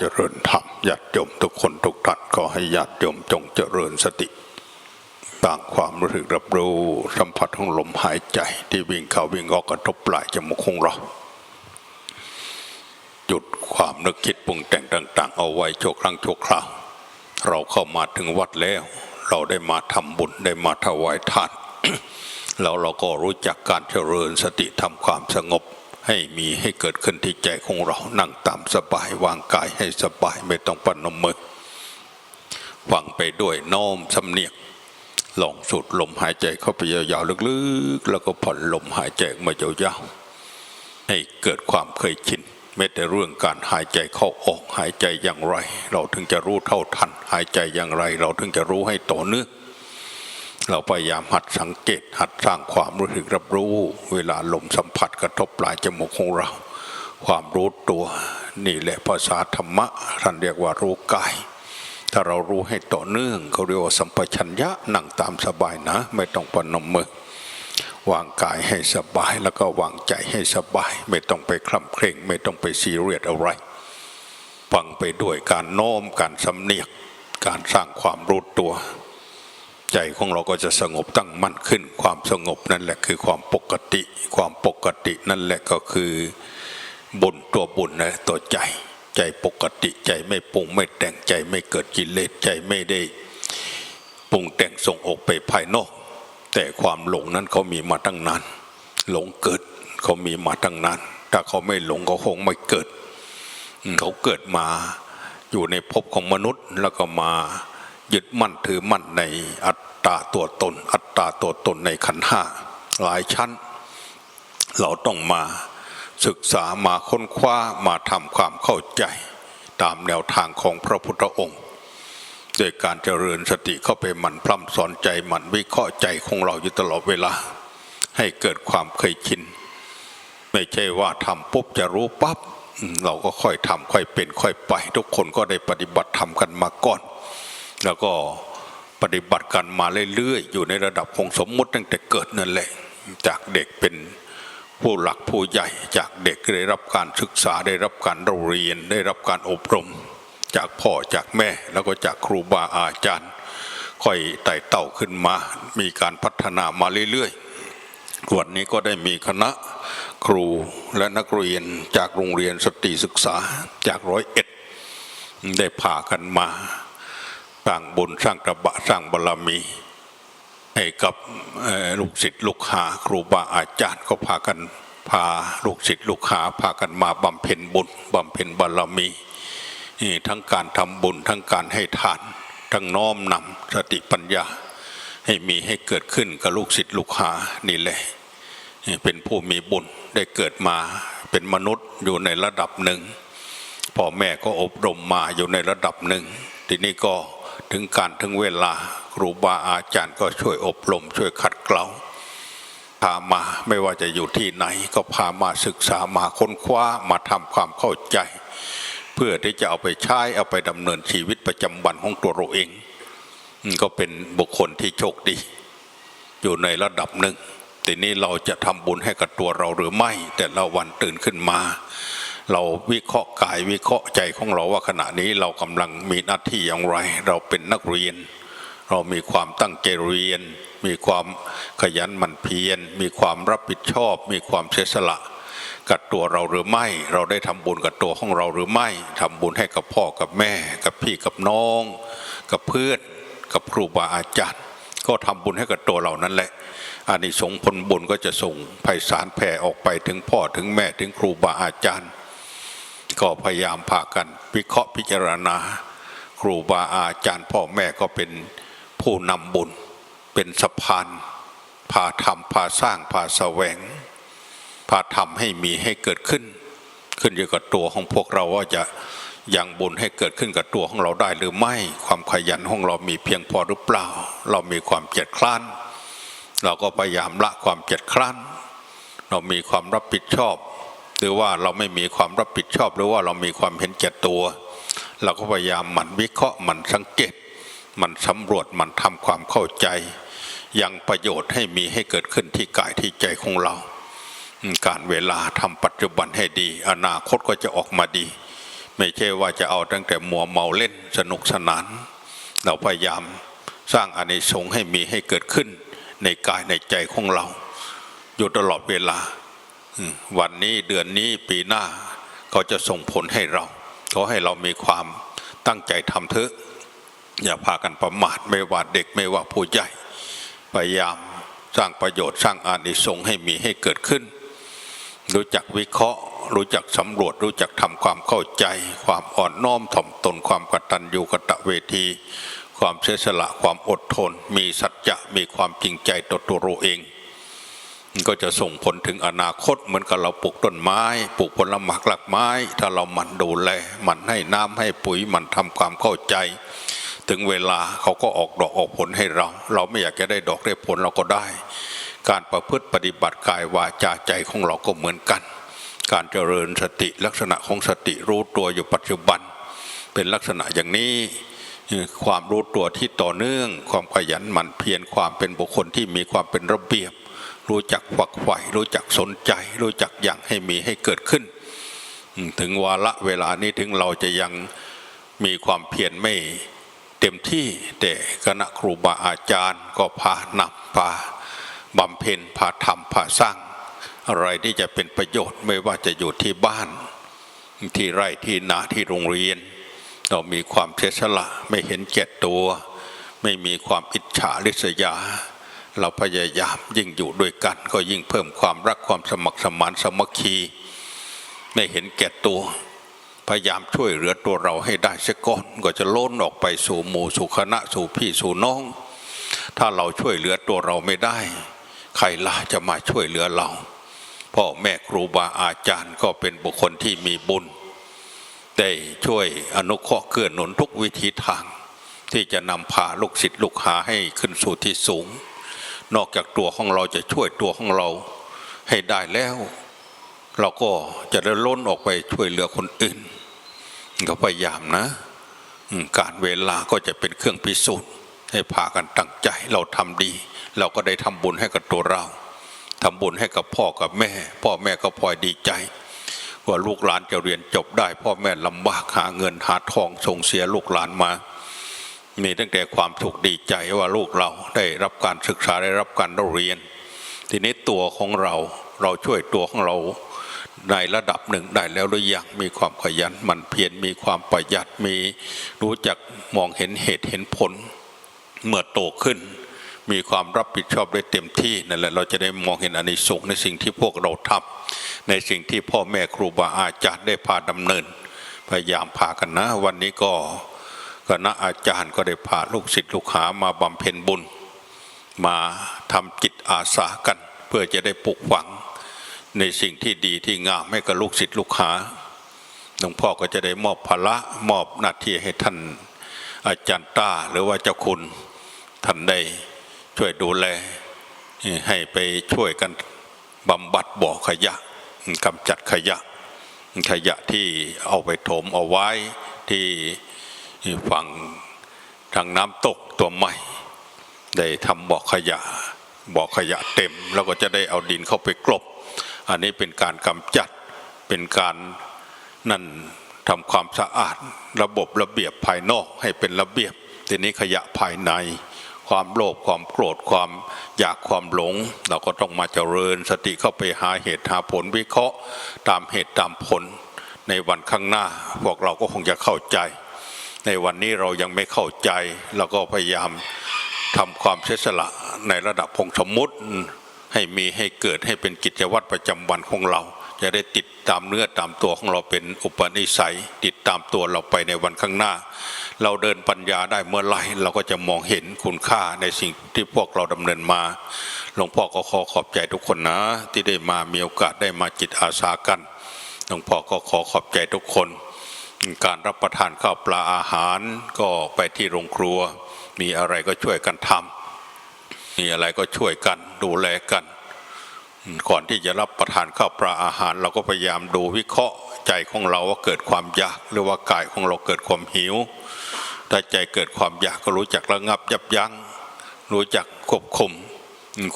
เจริญธรรมญาติโยมทุกคนทุกท่านก็ให้ญาติโยมจงเจริญสติต่างความรู้สึกรับรู้สัมผัสของลมหายใจ ที่วิ่งเข้าวิ่งออกกระทบปลายจมูกของเรา หยุดความนึกคิดปรุงแต่งต่าง ๆ เอาไว้ชั่วครั้งชั่วคราว เราเข้ามาถึงวัดแล้ว เราได้มาทำบุญได้มาถวายทานแล้วเราก็รู้จักการเจริญสติทำความสงบ ให้มีให้เกิดขึ้นที่ใจของเรานั่งตามสบายวางกายให้สบายไม่ต้องปนมมือฟังไปด้วยน้อมสำเนียกลองสูดลมหายใจเข้าไปยาวๆลึกๆ แล้วก็ผ่อนลมหายใจมายาวๆให้เกิดความเคยชินแม้แต่เรื่องการหายใจเข้าออกหายใจอย่างไร เราถึงจะรู้เท่าทัน หายใจอย่างไร เราถึงจะรู้ให้ต่อเนื่อง เราพยายามหัดสังเกต หัดสร้างความรู้สึกรับรู้ เวลาลมสัมผัสกระทบปลายจมูกของเรา ความรู้ตัวนี่แหละภาษาธรรมะท่านเรียกว่ารู้กายถ้าเรารู้ให้ต่อเนื่องเขาเรียกว่าสัมปชัญญะนั่งตามสบายนะ ไม่ต้องปนมมือวางกายให้สบายแล้วก็วางใจให้สบาย ไม่ต้องไปคลำเคร่ง ไม่ต้องไปซีเรียสอะไรฟังไปด้วยการโน้มการสำเนียก การสร้างความรู้ตัว ใจของเราก็จะสงบตั้งมั่นขึ้น ความสงบนั่นแหละคือความปกติ ความปกตินั่นแหละก็คือบุญตัวบุญนะตัวใจ ใจปกติใจไม่ปรุงไม่แต่งใจไม่เกิดกิเลสใจไม่ได้ปรุงแต่งส่งออกไปภายนอก แต่ความหลงนั้นเขามีมาตั้งนานหลงเกิดเขามีมาตั้งนานถ้าเขาไม่หลงเขาคงไม่เกิด เขาเกิดมาอยู่ในภพของมนุษย์แล้วก็มา ยึดมั่นถือมั่นในอัตตาตัวตน อัตตาตัวตนในขันธ์ห้าหลายชั้น เราต้องมาศึกษามาค้นคว้ามาทำความเข้าใจ ตามแนวทางของพระพุทธองค์โดยการเจริญสติเข้าไปหมั่นพร่ำสอนใจหมั่นวิเคราะห์ใจของเราอยู่ตลอดเวลา ให้เกิดความเคยชิน ไม่ใช่ว่าทำปุ๊บจะรู้ปั๊บเราก็ค่อยทำค่อยเป็นค่อยไป ทุกคนก็ได้ปฏิบัติทำกันมาก่อน แล้วก็ปฏิบัติกันมาเรื่อยๆ อยู่ในระดับของสมมุติตั้งแต่เกิดนั่นแหละ จากเด็กเป็นผู้หลักผู้ใหญ่ จากเด็กได้รับการศึกษาได้รับการเรียนได้รับการอบรม จากพ่อจากแม่แล้วก็จากครูบาอาจารย์ ค่อยไต่เต้าขึ้นมา มีการพัฒนามาเรื่อยๆวันนี้ก็ได้มีคณะครูและนักเรียนจากโรงเรียนสตรีศึกษาจากร้อยเอ็ดได้พากันมา ร้างบุญสร้างกระบะสร้างบารมีให้กับลูกศิษย์ลูกหาครูบาอาจารย์ก็พากันพาลูกศิษย์ลูกหาพากันมาบำเพ็ญบุญบำเพ็ญบารมีทั้งการทำบุญทั้งการให้ทาน ทั้งน้อมนำสติปัญญา ให้มีให้เกิดขึ้นกับลูกศิษย์ลูกหานี่แหละเป็นผู้มีบุญได้เกิดมาเป็นมนุษย์อยู่ในระดับหนึ่งพ่อแม่ก็อบรมมาอยู่ในระดับหนึ่ง ทีนี้ก็ ถึงการถึงเวลาครูบาอาจารย์ก็ช่วยอบรม ช่วยขัดเกลาพามาไม่ว่าจะอยู่ที่ไหน ก็พามาศึกษามาค้นคว้ามาทำความเข้าใจ เพื่อที่จะเอาไปใช้เอาไปดำเนินชีวิตประจำวันของตัวเราเอง ก็เป็นบุคคลที่โชคดี อยู่ในระดับหนึ่งทีนี้เราจะทำบุญให้กับตัวเราหรือไม่ แต่ละวันตื่นขึ้นมา เราวิเคราะห์กายวิเคราะห์ใจของเราว่าขณะนี้เรากำลังมีหน้าที่อย่างไร เราเป็นนักเรียน เรามีความตั้งใจเรียน มีความขยันหมั่นเพียรมีความรับผิดชอบ มีความเสียสละกับตัวเราหรือไม่ เราได้ทำบุญกับตัวของเราหรือไม่ทำบุญให้กับพ่อกับแม่ กับพี่กับน้อง กับเพื่อนกับครูบาอาจารย์ ก็ทำบุญให้กับตัวเรานั่นแหละอานิสงส์ผลบุญก็จะส่งไพศาลแผ่ออกไปถึงพ่อถึงแม่ถึงครูบาอาจารย์ ก็พยายามพากันวิเคราะห์พิจารณา ครูบาอาจารย์พ่อแม่ก็เป็นผู้นำบุญ เป็นสะพานพาทำพาสร้างพาแสวง พาทำให้มีให้เกิดขึ้น ขึ้นอยู่กับตัวของพวกเราว่าจะยังบุญให้เกิดขึ้นกับตัวของเราได้หรือไม่ ความขยันของเรามีเพียงพอหรือเปล่า เรามีความเกียจคร้าน เราก็พยายามละความเกียจคร้าน เรามีความรับผิดชอบ หรือว่าเราไม่มีความรับผิดชอบหรือว่าเรามีความเห็นแก่ตัว เราก็พยายามหมั่นวิเคราะห์หมั่นสังเกตหมันสำรวจหมันทำความเข้าใจ ยังประโยชน์ให้มีให้เกิดขึ้นที่กายที่ใจของเรา การเวลาทำปัจจุบันให้ดี อนาคตก็จะออกมาดี ไม่ใช่ว่าจะเอาตั้งแต่มัวเมาเล่นสนุกสนาน เราพยายามสร้างอานิสงส์ให้มีให้เกิดขึ้นในกายในใจของเรา อยู่ตลอดเวลา วันนี้เดือนนี้ปีหน้าเขาจะส่งผลให้เราเขาให้เรามีความตั้งใจทำเถอะ อย่าพากันประมาทไม่ว่าเด็กไม่ว่าผู้ใหญ่พยายามสร้างประโยชน์สร้างอานิสงส์ให้มีให้เกิดขึ้น รู้จักวิเคราะห์ รู้จักสำรวจ รู้จักทำความเข้าใจ ความอ่อนน้อมถ่อมตนความกตัญญูกตเวที ความเสียสละความอดทน มีสัจจะมีความจริงใจต่อตัวเราเอง ก็จะส่งผลถึงอนาคตเหมือนกับเราปลูกต้นไม้ปลูกผลไม้หลักไม้ ถ้าเราหมั่นดูแลหมั่นให้น้ำให้ปุ๋ยหมั่นทำความเข้าใจ ถึงเวลาเขาก็ออกดอกออกผลให้เรา เราไม่อยากจะได้ดอกได้ผลเราก็ได้ การประพฤติปฏิบัติกายวาจาใจของเราก็เหมือนกัน การเจริญสติลักษณะของสติรู้ตัวอยู่ปัจจุบัน เป็นลักษณะอย่างนี้ความรู้ตัวที่ต่อเนื่อง ความขยันหมั่นเพียรความเป็นบุคคลที่มีความเป็นระเบียบ รู้จักฝักใฝ่รู้จักสนใจ รู้จักอย่างให้มีให้เกิดขึ้น ถึงวาระเวลานี้ถึงเราจะยังมีความเพียรไม่เต็มที่แต่คณะครูบาอาจารย์ก็พานำพาบำเพ็ญพาทำพาสร้าง อะไรที่จะเป็นประโยชน์ไม่ว่าจะอยู่ที่บ้าน ที่ไร่ที่นาที่โรงเรียน เรามีความเสียสละไม่เห็นแก่ตัว ไม่มีความอิจฉาริษยา เราพยายามยิ่งอยู่ด้วยกัน ก็ยิ่งเพิ่มความรักความสมัครสมานสมัคคีไม่เห็นแก่ตัว พยายามช่วยเหลือตัวเราให้ได้เสียก่อนก็จะล้นออกไปสู่หมู่สู่คณะสู่พี่สู่น้อง ถ้าเราช่วยเหลือตัวเราไม่ได้ ใครล่ะจะมาช่วยเหลือเราพ่อแม่ครูบาอาจารย์ก็เป็นบุคคลที่มีบุญได้ช่วยอนุเคราะห์เกื้อหนุนทุกวิธีทาง ที่จะนำพาลูกศิษย์ลูกหาให้ขึ้นสู่ที่สูง นอกจากตัวของเราจะช่วยตัวของเราให้ได้แล้ว เราก็จะได้ล้นออกไปช่วยเหลือคนอื่น ก็พยายามนะ การเวลาก็จะเป็นเครื่องพิสูจน์ ให้พากันตั้งใจเราทำดี เราก็ได้ทำบุญให้กับตัวเราทำบุญให้กับพ่อกับแม่ พ่อแม่ก็พลอยดีใจว่าลูกหลานจะเรียนจบได้ พ่อแม่ลำบากหาเงินหาทองส่งเสียลูกหลานมา มีตั้งแต่ความสุขดีใจว่าลูกเราได้รับการศึกษาได้รับการเรียน ทีนี้ตัวของเราเราช่วยตัวของเราในระดับหนึ่งได้แล้วหรือยังมีความขยันหมันเพียรมีความประหยัดมีรู้จักมองเห็นเหตุเห็นผล เมื่อโตขึ้น มีความรับผิดชอบได้เต็มที่นั่นแหละเราจะได้มองเห็นอานิสงส์ในสิ่งที่พวกเราทำในสิ่งที่พ่อแม่ครูบาอาจารย์ได้พาดำเนิน พยายามพากันนะ วันนี้ก็ คณะอาจารย์ก็ได้พาลูกศิษย์ลูกหามาบำเพ็ญบุญ มาทำจิตอาสากัน เพื่อจะได้ปลุกฝัง ในสิ่งที่ดีที่งามให้กับลูกศิษย์ลูกหาหลวงพ่อก็จะได้มอบภาระมอบหน้าที่ให้ท่านอาจารย์ต้าหรือว่าเจ้าคุณท่านได้ช่วยดูแล ให้ไปช่วยกันบำบัดบ่อขยะกำจัดขยะ ขยะที่เอาไปถมเอาไว้ที่ ฝั่งทางน้ำตกตัวใหม่ ได้ทำบ่อขยะบ่อขยะเต็ม แล้วก็จะได้เอาดินเข้าไปกลบ อันนี้เป็นการกำจัดเป็นการนั่นทำความสะอาดระบบระเบียบภายนอกให้เป็นระเบียบ ทีนี้ขยะภายใน ความโลภความโกรธความอยากความหลง เราก็ต้องมาเจริญสติเข้าไปหาเหตุหาผลวิเคราะห์ ตามเหตุตามผล ในวันข้างหน้า พวกเราก็คงจะเข้าใจ ในวันนี้เรายังไม่เข้าใจเราก็พยายามทำความเสียสละในระดับพงสมมุติให้มีให้เกิดให้เป็นกิจวัตรประจำวันของเรา จะได้ติดตามเนื้อตามตัวของเราเป็นอุปนิสัย ติดตามตัวเราไปในวันข้างหน้า เราเดินปัญญาได้เมื่อไรเราก็จะมองเห็นคุณค่าในสิ่งที่พวกเราดำเนินมาหลวงพ่อก็ขอขอบใจทุกคนนะ ที่ได้มามีโอกาสได้มาจิตอาสากันหลวงพ่อก็ขอขอบใจทุกคน การรับประทานข้าวปลาอาหารก็ไปที่โรงครัว มีอะไรก็ช่วยกันทำมีอะไรก็ช่วยกันดูแลกัน ก่อนที่จะรับประทานข้าวปลาอาหาร เราก็พยายามดูวิเคราะห์ใจของเราว่าเกิดความอยาก หรือว่ากายของเราเกิดความหิวถ้าใจเกิดความอยากก็รู้จักระงับยับยัง้งรู้จักควบคุม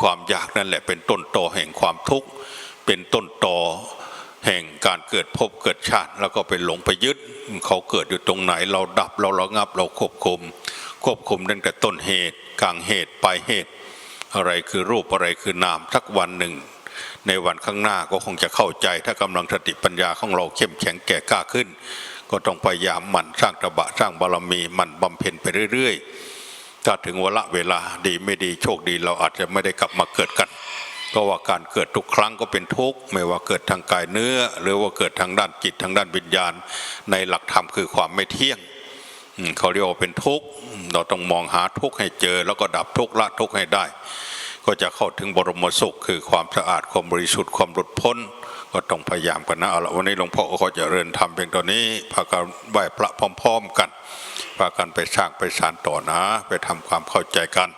ความอยากนั่นแหละเป็นต้นตอแห่งความทุกข์เป็นต้นตอ แห่งการเกิดภพเกิดชาติ แล้วก็ไปหลงไปยึด เขาเกิดอยู่ตรงไหน เราดับเราระงับเราควบคุม ควบคุมตั้งแต่ต้นเหตุกลางเหตุปลายเหตุ อะไรคือรูปอะไรคือนามสักวันหนึ่ง ในวันข้างหน้าก็คงจะเข้าใจ ถ้ากำลังสติปัญญาของเราเข้มแข็งแก่กล้าขึ้น ก็ต้องพยายามหมั่นสร้างตบะสร้างบารมีหมั่นบำเพ็ญไปเรื่อย ๆ ถ้าถึงวละเวลาดีไม่ดีโชคดีเราอาจจะไม่ได้กลับมาเกิดกัน เพราะว่าการเกิดทุกครั้งก็เป็นทุกข์ไม่ว่าเกิดทางกายเนื้อ หรือว่าเกิดทางด้านจิตทางด้านวิญญาณ ในหลักธรรมคือความไม่เที่ยงเขาเรียกว่าเป็นทุกข์เราต้องมองหาทุกข์ให้เจอ แล้วก็ดับทุกข์ละทุกข์ให้ได้ ก็จะเข้าถึงบรมสุข คือความสะอาดความบริสุทธิ์ความหลุดพ้น ก็ต้องพยายามกันนะเอาละวันนี้หลวงพ่อก็ขอเริญธรรมเพียงตอนนี้พากันไหว้พระพร้อม ๆ กันพากันไปสร้างไปสานต่อนะ ไปทำความเข้าใจกัน